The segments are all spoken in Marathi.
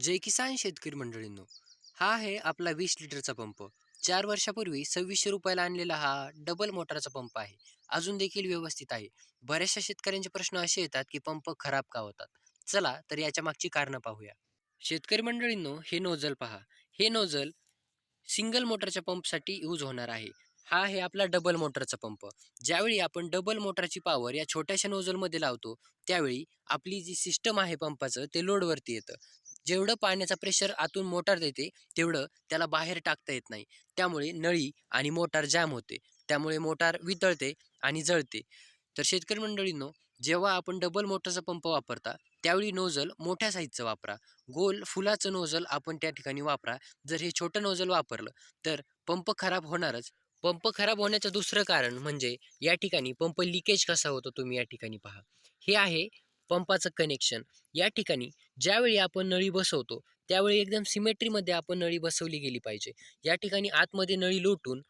जय किसान शेतकरी मंडळींनो हा आहे आपला वीस लिटरचा पंप. चार वर्षापूर्वी सव्वीसशे रुपयाला आणलेला हा डबल मोटरचा पंप आहे. अजून देखील व्यवस्थित आहे. बऱ्याचशा शेतकऱ्यांचे प्रश्न असे येतात की पंप खराब का होतात? चला तर याच्या मागची कारणं पाहूया. शेतकरी मंडळींनो हे नोझल पहा. हे नोझल सिंगल मोटरच्या पंपसाठी यूज होणार आहे. हा आहे आपला डबल मोटरचा पंप. ज्यावेळी आपण डबल मोटरची पॉवर या छोट्याशा नोझलमध्ये लावतो त्यावेळी आपली जी सिस्टम आहे पंपाचं ते लोडवरती येतं. जेवढं पाण्याचा प्रेशर आतून मोटार देते तेवढं त्याला बाहेर टाकता येत नाही. त्यामुळे नळी आणि मोटार जॅम होते. त्यामुळे मोटार वितळते आणि जळते. तर शेतकरी मंडळींनो जेव्हा आपण डबल मोटरचा पंप वापरता त्यावेळी नोझल मोठ्या साईजचं वापरा. गोल फुलाचं नोझल आपण त्या ठिकाणी वापरा. जर हे छोटं नोझल वापरलं तर पंप खराब होणारच. पंप खराब होण्याचं दुसरं कारण म्हणजे या ठिकाणी पंप लिकेज कसा होतो तुम्ही या ठिकाणी पहा. हे आहे पंपाचं कनेक्शन या ठिकाणी ज्यावेळी आपण नळी बसवतो त्यावेळी एकदम सिमेट्रीमध्ये आपण नळी बसवली गेली पाहिजे. या ठिकाणी आतमध्ये नळी लोटून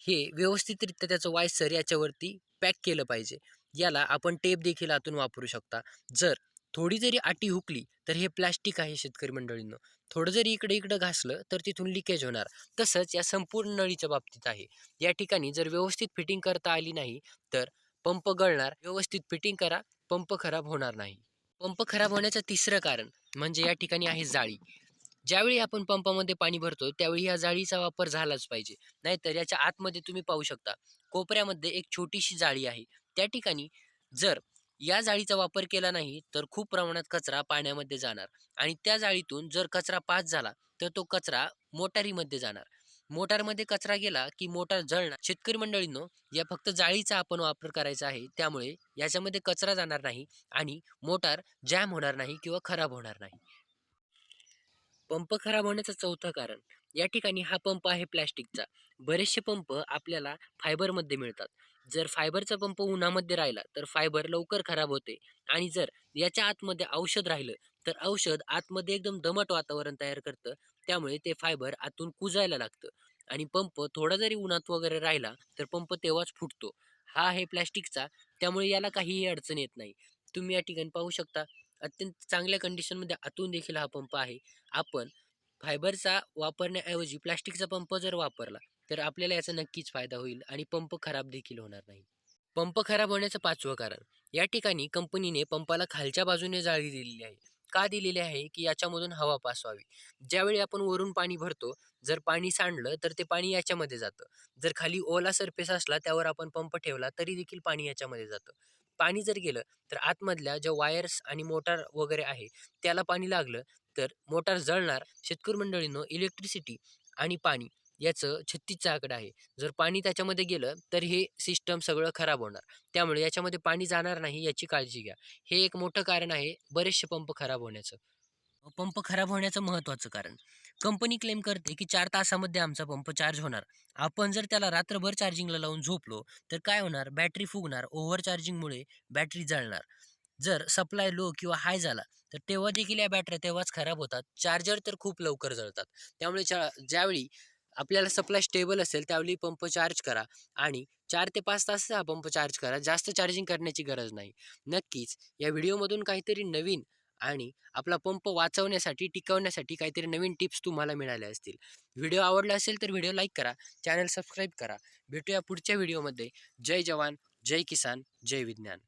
हे व्यवस्थितरित्या त्याचं वायसर याच्यावरती पॅक केलं पाहिजे. याला आपण टेप देखील आतून वापरू शकता. जर थोडी जरी आटी हुकली तर हे प्लॅस्टिक आहे शेतकरी मंडळींनो. थोडं जरी इकडे इकडं घासलं तर तिथून लिकेज होणार. तसंच या संपूर्ण नळीच्या बाबतीत आहे. या ठिकाणी जर व्यवस्थित फिटिंग करता आली नाही तर पंप गळणार. व्यवस्थित फिटिंग करा. पंप खराब होणार नाही. पंप खराब होण्याचं तिसरं कारण म्हणजे या ठिकाणी आहे जाळी. ज्यावेळी आपण पंपामध्ये पाणी भरतो त्यावेळी या जाळीचा वापर झालाच पाहिजे. नाहीतर याच्या आतमध्ये तुम्ही पाहू शकता कोपऱ्यामध्ये एक छोटीशी जाळी आहे. त्या ठिकाणी जर या जाळीचा वापर केला नाही तर खूप प्रमाणात कचरा पाण्यामध्ये जाणार. आणि त्या जाळीतून जर कचरा पास झाला तर तो कचरा मोटारीमध्ये जाणार. मोटारमध्ये कचरा गेला की मोटार जळणार. शेतकरी मंडळींनो या फक्त जाळीचा आपण वापर करायचा आहे. त्यामुळे याच्यामध्ये कचरा जाणार नाही आणि मोटार जॅम होणार नाही किंवा खराब होणार नाही. पंप खराब होण्याचं चौथं कारण या ठिकाणी हा पंप आहे प्लॅस्टिकचा. बरेचसे पंप आपल्याला फायबरमध्ये मिळतात. जर फायबरचा पंप उन्हामध्ये राहिला तर फायबर लवकर खराब होते आणि जर याच्या आतमध्ये औषध राहिलं तर औषध आतमध्ये एकदम दमट वातावरण तयार करतं. त्यामुळे ते फायबर आतून कुजायला लागतं. आणि पंप थोडा जरी उन्हात वगैरे राहिला तर पंप तेव्हाच फुटतो. हा आहे प्लॅस्टिकचा त्यामुळे याला काहीही अडचण येत नाही. तुम्ही या ठिकाणी पाहू शकता अत्यंत चांगल्या कंडिशनमध्ये आतून देखील हा पंप आहे. आपण फायबरचा वापरण्याऐवजी प्लास्टिकचा पंप जर वापरला तर आपल्याला याचा नक्कीच फायदा होईल आणि पंप खराब देखील होणार नाही. पंप खराब होण्याचं पाचवं कारण या ठिकाणी कंपनीने पंपाला खालच्या बाजूने जाळी दिलेली आहे. का दिलेली आहे की याच्यामधून हवा पास व्हावी ज्यावेळी आपण वरून पाणी भरतो जर पाणी सांडलं तर ते पाणी याच्यामध्ये जातं. जर खाली ओला सरफेस असला त्यावर आपण पंप ठेवला तरी देखील पाणी याच्यामध्ये जातं. पाणी जर गेलं तर आतमधल्या ज्या वायर्स आणि मोटार वगैरे आहे त्याला पाणी लागलं तर मोटार जळणार. शेतकरी मंडळींनो इलेक्ट्रिसिटी आणि पाणी याचं छत्तीसचा आकडा आहे. जर पाणी त्याच्यामध्ये गेलं तर हे सिस्टम सगळं खराब होणार. त्यामुळे याच्यामध्ये पाणी जाणार नाही याची काळजी घ्या. हे एक मोठं कारण आहे बरेचसे पंप खराब होण्याचं. पंप खराब होण्याचं महत्त्वाचं कारण. कंपनी क्लेम करते की चार तासामध्ये आमचा पंप चार्ज होणार. आपण जर त्याला रात्रभर चार्जिंगला लावून झोपलो तर काय होणार? बॅटरी फुगणार. ओव्हर चार्जिंगमुळे बॅटरी जळणार. जर सप्लाय लो किंवा हाय झाला तर तेव्हा देखील या बॅटऱ्या तेव्हाच खराब होतात. चार्जर तर खूप लवकर जळतात. त्यामुळे चा ज्यावेळी आपल्याला सप्लाय स्टेबल असेल त्यावेळी पंप चार्ज करा आणि चार ते पाच तास हा पंप चार्ज करा. जास्त चार्जिंग करण्याची गरज नाही. नक्कीच या व्हिडिओमधून काहीतरी नवीन आणि आपला पंप वाचवण्यासाठी टिकवण्यासाठी काहीतरी नवीन टिप्स तुम्हाला मिळाल्या असतील. व्हिडिओ आवडला असेल तर व्हिडिओ लाईक करा चॅनल सबस्क्राईब करा. भेटूया पुढच्या व्हिडिओमध्ये. जय जवान जय किसान जय विज्ञान.